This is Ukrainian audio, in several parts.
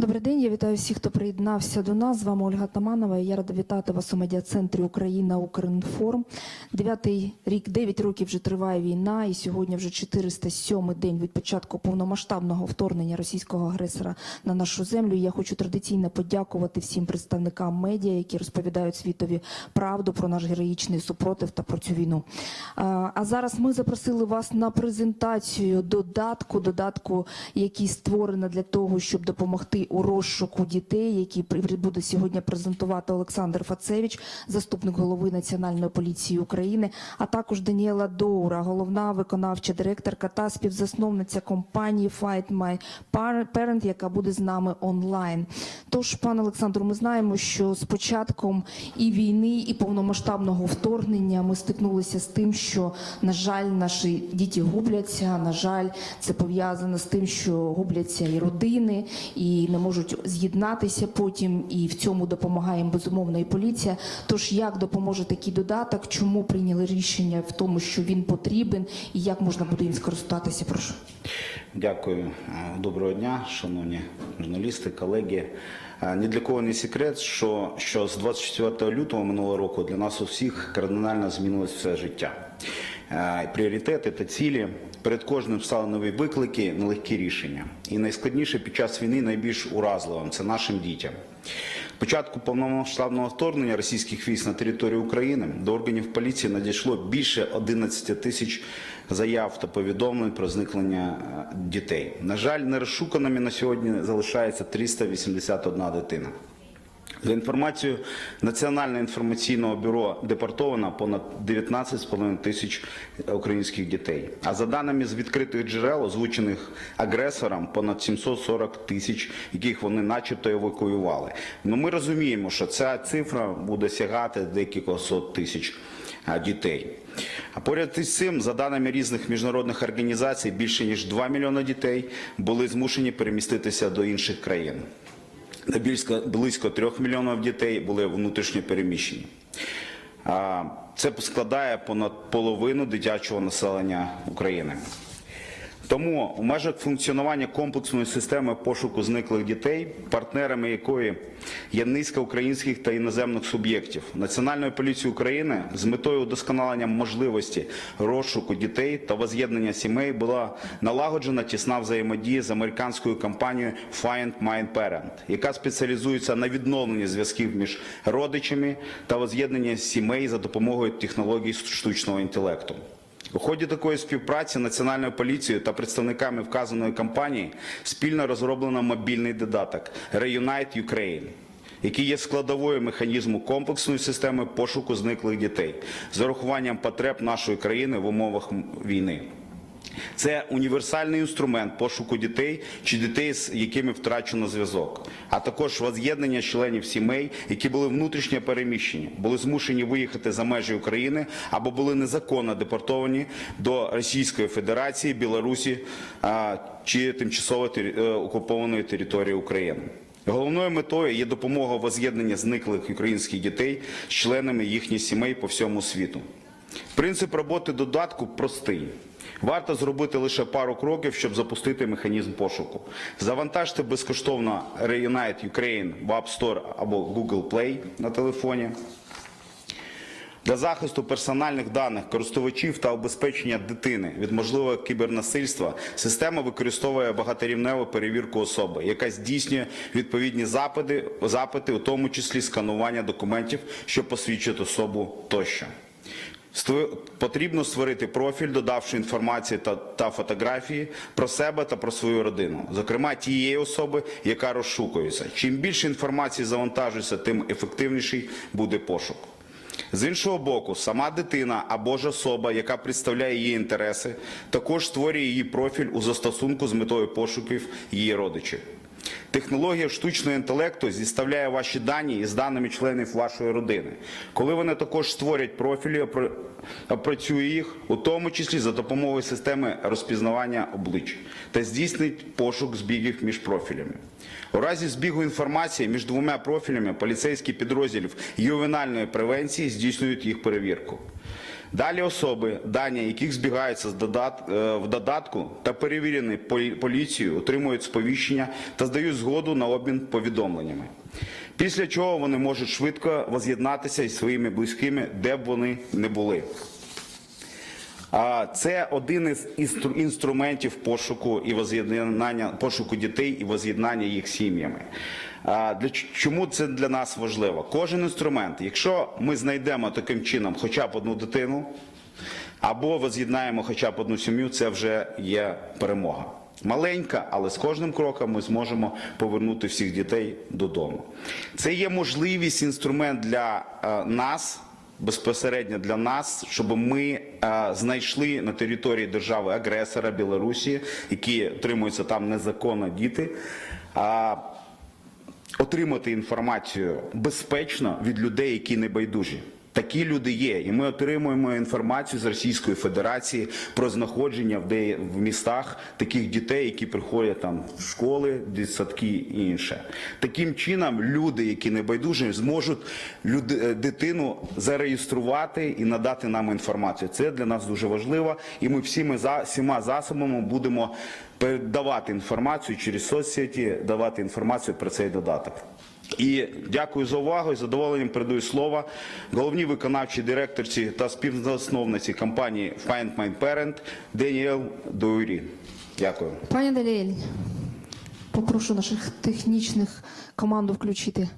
Добрий день, я вітаю всіх, хто приєднався до нас. З вами Ольга Таманова. Я рада вітати вас у медіа-центрі Україна Укрінформ. Дев'ятий рік, дев'ять років вже триває війна, і сьогодні вже 407 день від початку повномасштабного вторгнення російського агресора на нашу землю. Я хочу традиційно подякувати всім представникам медіа, які розповідають світові правду про наш героїчний супротив та про цю війну. А зараз ми запросили вас на презентацію додатку, додатку, який створено для того, щоб допомогти у розшуку дітей, які буде сьогодні презентувати Олександр Фацевич, заступник голови Національної поліції України, а також Даніела Доура, головна виконавча директорка та співзасновниця компанії Fight My Parent, яка буде з нами онлайн. Тож, пане Олександру, ми знаємо, що з початком і війни, і повномасштабного вторгнення ми стикнулися з тим, що на жаль, наші діти губляться. На жаль, це пов'язано з тим, що губляться і родини, і не можуть з'єднатися потім. І в цьому допомагає їм, безумовно і поліція. Тож як допоможе такий додаток? Чому прийняли рішення в тому, що він потрібен, і як можна буде їм скористатися? Прошу. Дякую. Доброго дня, шановні журналісти, колеги. Ні для кого не секрет, що, що з 24 лютого минулого року для нас усіх кардинально змінилось все життя. Пріоритети та цілі перед кожним стали нові виклики, нелегкі рішення. І найскладніше під час війни найбільш уразливим це нашим дітям. Початку повномасштабного вторгнення російських військ на територію України до органів поліції надійшло більше 11 тисяч заяв та повідомлень про зникнення е, дітей. На жаль, нерозшуканими на сьогодні залишається 381 дитина. За інформацією Національного інформаційного бюро депортовано понад 19,5 тисяч українських дітей. А за даними з відкритих джерел, озвучених агресором, понад 740 тисяч, яких вони начебто евакуювали. Ну ми розуміємо, що ця цифра буде сягати декількох сот тисяч дітей. А поряд із цим, за даними різних міжнародних організацій, більше ніж 2 мільйони дітей були змушені переміститися до інших країн. Та Близько, близько 3 мільйонів дітей були внутрішньо переміщені. Це складає понад половину дитячого населення України. Тому у межах функціонування комплексної системи пошуку зниклих дітей, партнерами якої є низка українських та іноземних суб'єктів, Національної поліції України з метою удосконалення можливості розшуку дітей та воз'єднання сімей була налагоджена тісна взаємодія з американською компанією Find My Parent, яка спеціалізується на відновленні зв'язків між родичами та воз'єднанні сімей за допомогою технологій штучного інтелекту. У ході такої співпраці Національною поліцією та представниками вказаної компанії спільно розроблено мобільний додаток Reunite Ukraine, який є складовою механізму комплексної системи пошуку зниклих дітей з урахуванням потреб нашої країни в умовах війни. Це універсальний інструмент пошуку дітей чи дітей, з якими втрачено зв'язок, а також воз'єднання членів сімей, які були внутрішньо переміщені, були змушені виїхати за межі України або були незаконно депортовані до Російської Федерації, Білорусі чи тимчасово е, окупованої території України. Головною метою є допомога у воз'єднанні зниклих українських дітей з членами їхніх сімей по всьому світу. Принцип роботи додатку простий. Варто зробити лише пару кроків, щоб запустити механізм пошуку. Завантажте безкоштовно Reunite Ukraine в App Store або Google Play на телефоні. Для захисту персональних даних користувачів та обезпечення дитини від можливого кібернасильства система використовує багаторівневу перевірку особи, яка здійснює відповідні запити, запити, у тому числі сканування документів, що посвідчують особу тощо. Потрібно створити профіль, додавши інформації та, та фотографії про себе та про свою родину, зокрема тієї особи, яка розшукується. Чим більше інформації завантажується, тим ефективніший буде пошук. З іншого боку, сама дитина або ж особа, яка представляє її інтереси, також створює її профіль у застосунку з метою пошуків її родичів. Технологія штучного інтелекту зіставляє ваші дані із даними членів вашої родини. Коли вони також створять профілі, опра- опрацює їх, у тому числі за допомогою системи розпізнавання облич та здійснить пошук збігів між профілями. У разі збігу інформації між двома профілями поліцейські підрозділів ювенальної превенції здійснюють їх перевірку. Далі особи, дані яких збігаються е, в додатку та перевірені полі- поліцією, отримують сповіщення та здають згоду на обмін повідомленнями. Після чого вони можуть швидко воз'єднатися із своїми близькими, де б вони не були. Це один із інструментів пошуку і воз'єднання пошуку дітей і воз'єднання їх сім'ями. Для чому це для нас важливо? Кожен інструмент, якщо ми знайдемо таким чином хоча б одну дитину, або воз'єднаємо хоча б одну сім'ю, це вже є перемога. Маленька, але з кожним кроком ми зможемо повернути всіх дітей додому. Це є можливість, інструмент для е, нас, безпосередньо для нас, щоб ми е, знайшли на території держави агресора Білорусі, які отримуються там незаконно діти. а, отримати інформацію безпечно від людей, які не байдужі. Такі люди є, і ми отримуємо інформацію з Російської Федерації про знаходження в, де, в містах таких дітей, які приходять там в школи, дитсадки і інше. Таким чином, люди, які не байдужі, зможуть люди, е, дитину зареєструвати і надати нам інформацію. Це для нас дуже важливо, і ми всіми за всіма засобами будемо передавати інформацію через соцсеті, давати інформацію про цей додаток. І дякую за увагу. І задоволенням передаю слово головній виконавчій директорці та співзасновниці компанії Find My Parent Деніел Дуюрі. Дякую. Пані Даліель, попрошу наших технічних команду включити.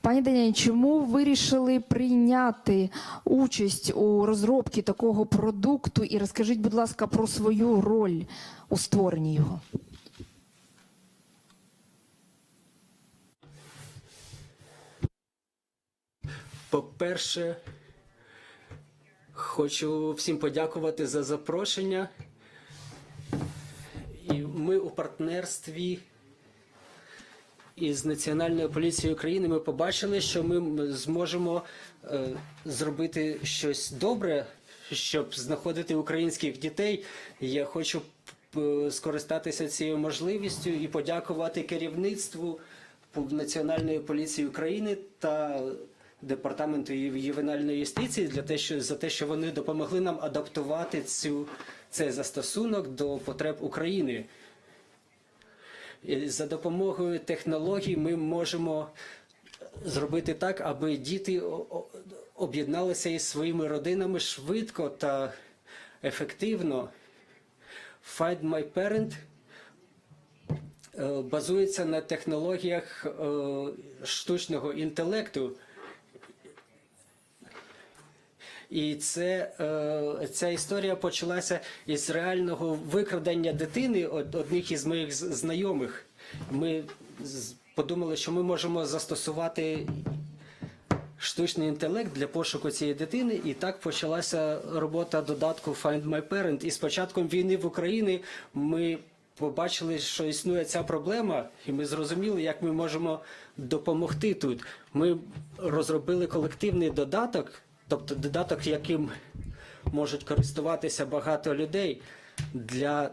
Пані Даніель, чому вирішили прийняти участь у розробці такого продукту? І розкажіть, будь ласка, про свою роль у створенні його. По-перше, хочу всім подякувати за запрошення. І ми у партнерстві із Національною поліцією України ми побачили, що ми зможемо е, зробити щось добре, щоб знаходити українських дітей. Я хочу скористатися цією можливістю і подякувати керівництву Національної поліції України та департаменту ювенальної юстиції для те, що за те, що вони допомогли нам адаптувати цю цей застосунок до потреб України. І За допомогою технологій ми можемо зробити так, аби діти об'єдналися із своїми родинами швидко та ефективно. Find My Parent е, базується на технологіях е, штучного інтелекту. І це, е, ця історія почалася із реального викрадення дитини одних із моїх знайомих. Ми подумали, що ми можемо застосувати штучний інтелект для пошуку цієї дитини, і так почалася робота додатку Find My Parent. І з початком війни в Україні ми побачили, що існує ця проблема, і ми зрозуміли, як ми можемо допомогти тут. Ми розробили колективний додаток, тобто додаток, яким можуть користуватися багато людей для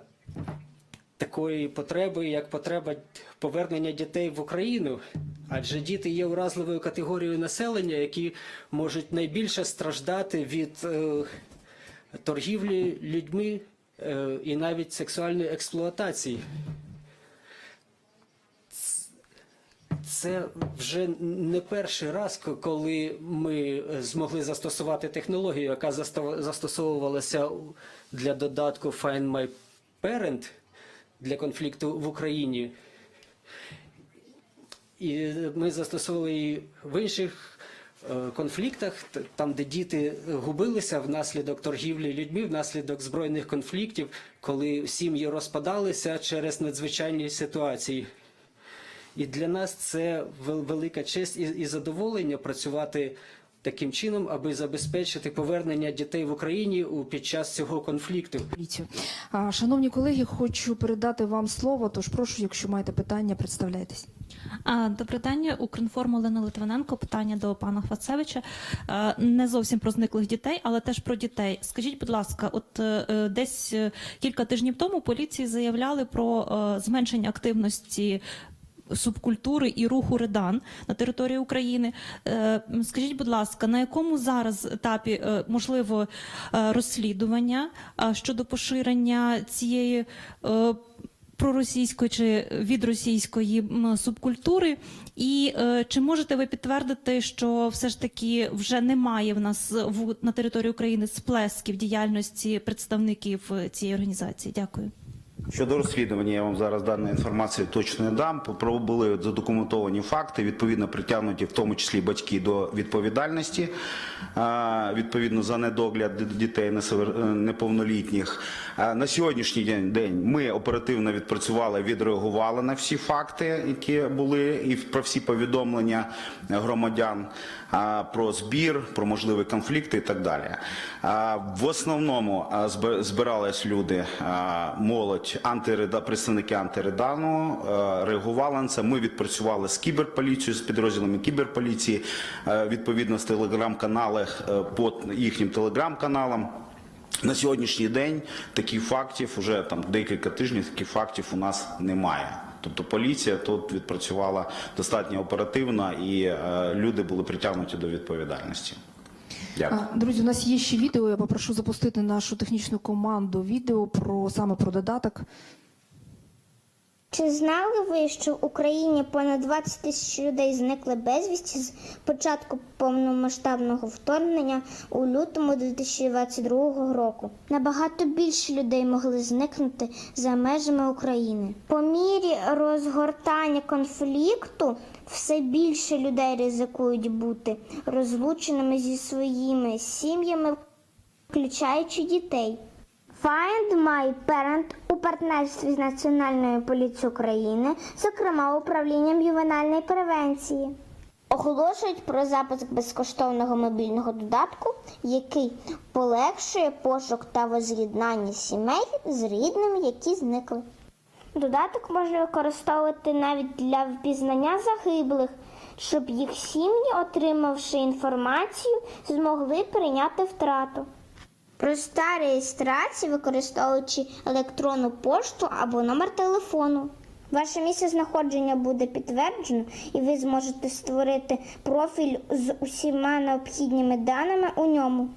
такої потреби, як потреба повернення дітей в Україну. Адже діти є уразливою категорією населення, які можуть найбільше страждати від е, торгівлі людьми е, і навіть сексуальної експлуатації. Це вже не перший раз, коли ми е, змогли застосувати технологію, яка застосовувалася для додатку Find My Parent для конфлікту в Україні. І ми застосовували її в інших е, конфліктах, там, де діти губилися внаслідок торгівлі людьми, внаслідок збройних конфліктів, коли сім'ї розпадалися через надзвичайні ситуації. І для нас це велика честь і, задоволення працювати таким чином, аби забезпечити повернення дітей в Україні у під час цього конфлікту. Шановні колеги, хочу передати вам слово, тож прошу, якщо маєте питання, представляйтесь. А, Добрий день, Укрінформ Олена Литвиненко. Питання до пана Хвацевича. Не зовсім про зниклих дітей, але теж про дітей. Скажіть, будь ласка, от е, е, десь е, кілька тижнів тому поліції заявляли про зменшення активності субкультури і руху Редан на території України. Е, Скажіть, будь ласка, на якому зараз етапі е, можливо е, розслідування щодо поширення цієї проросійської чи відросійської м, субкультури? І е, чи можете ви підтвердити, що все ж таки вже немає в нас в на території України сплесків діяльності представників цієї організації? Дякую. Щодо розслідування, я вам зараз даної інформації точно не дам. Були задокументовані факти, відповідно притягнуті в тому числі батьки до відповідальності, відповідно за недогляд дітей е, неповнолітніх. На сьогоднішній день- ми оперативно відпрацювали, відреагували на всі факти, які були, і про всі повідомлення громадян про збір, про можливі конфлікти і так далі. В основному збирались люди, молодь, антиреда, представники антиредану, реагували на це. Ми відпрацювали з кіберполіцією, з підрозділами кіберполіції, відповідно з телеграм-каналах е, по їхнім телеграм-каналам. На сьогоднішній день таких фактів, вже там декілька тижнів таких фактів у нас немає. Тобто поліція тут відпрацювала достатньо оперативно і е, люди були притягнуті до відповідальності. Дякую. Друзі, у нас є ще відео. Я попрошу запустити нашу технічну команду відео про саме про додаток. Чи знали ви, що в Україні понад 20 тисяч людей зникли безвісті з початку повномасштабного вторгнення у лютому 2022 року? Набагато більше людей могли зникнути за межами України. По мірі розгортання конфлікту все більше людей ризикують бути розлученими зі своїми сім'ями, включаючи дітей. Find My Parent у партнерстві з Національною поліцією України, зокрема управлінням ювенальної превенції, оголошують про запуск безкоштовного мобільного додатку, який полегшує пошук та воз'єднання сімей з рідними, які зникли. Додаток можна використовувати навіть для впізнання загиблих, щоб їх сім'ї, отримавши інформацію, змогли прийняти втрату. Проста реєстрація, використовуючи електронну пошту або номер телефону. Ваше місце знаходження буде підтверджено, і ви зможете створити профіль з усіма необхідними даними у ньому.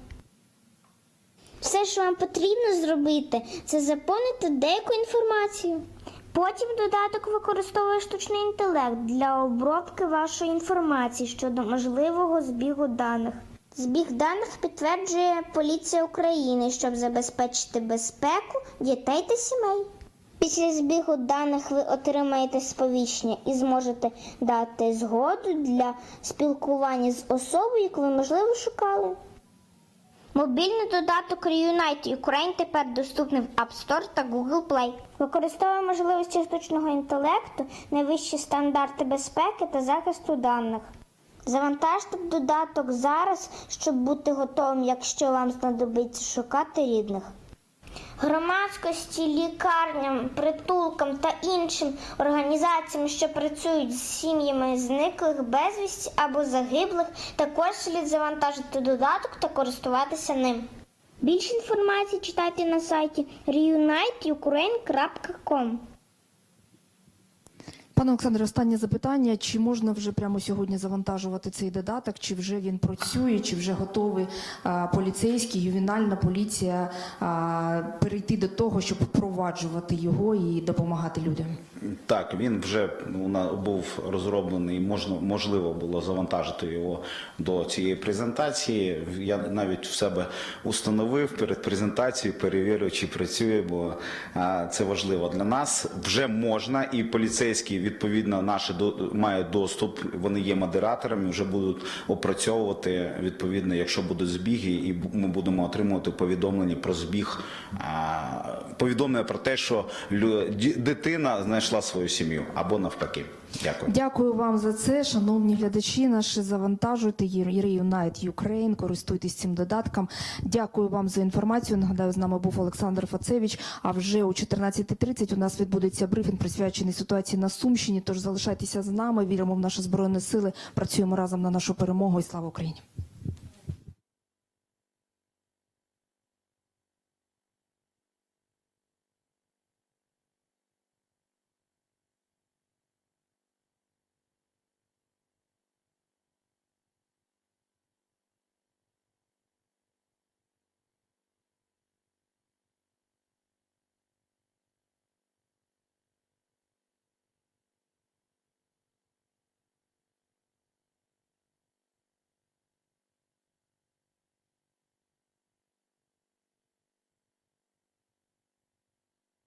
Все, що вам потрібно зробити, це заповнити деяку інформацію. Потім додаток використовує штучний інтелект для обробки вашої інформації щодо можливого збігу даних. Збіг даних підтверджує поліція України, щоб забезпечити безпеку дітей та сімей. Після збігу даних ви отримаєте сповіщення і зможете дати згоду для спілкування з особою, яку ви можливо шукали. Мобільний додаток Reunite Ukraine тепер доступний в App Store та Google Play. Використовує можливості штучного інтелекту, найвищі стандарти безпеки та захисту даних. Завантажте додаток зараз, щоб бути готовим, якщо вам знадобиться шукати рідних. Громадськості, лікарням, притулкам та іншим організаціям, що працюють з сім'ями зниклих безвісті або загиблих, також слід завантажити додаток та користуватися ним. Більше інформації читайте на сайті reuniteukraine.com. Пане Олександре, останнє запитання: чи можна вже прямо сьогодні завантажувати цей додаток? Чи вже він працює, чи вже готовий поліцейські, ювенальна поліція перейти до того, щоб впроваджувати його і допомагати людям? Так, він вже був розроблений, можна, можливо було завантажити його до цієї презентації. Я навіть в себе установив перед презентацією, перевірю, чи працює, бо це важливо для нас. Вже можна, і поліцейські відповідно наші мають доступ. Вони є модераторами, вже будуть опрацьовувати відповідно, якщо будуть збіги, і ми будемо отримувати повідомлення про збіг, повідомлення про те, що дитина знайшла свою сім'ю або навпаки. Дякую. Дякую вам за це, шановні глядачі. Наші завантажуйте Reunite Ukraine, користуйтесь цим додатком. Дякую вам за інформацію. Нагадаю, з нами був Олександр Фацевич. А вже о 14.30 у нас відбудеться брифінг присвячений ситуації на Сумщині. Тож залишайтеся з нами. Віримо в наші збройні сили. Працюємо разом на нашу перемогу. І слава Україні.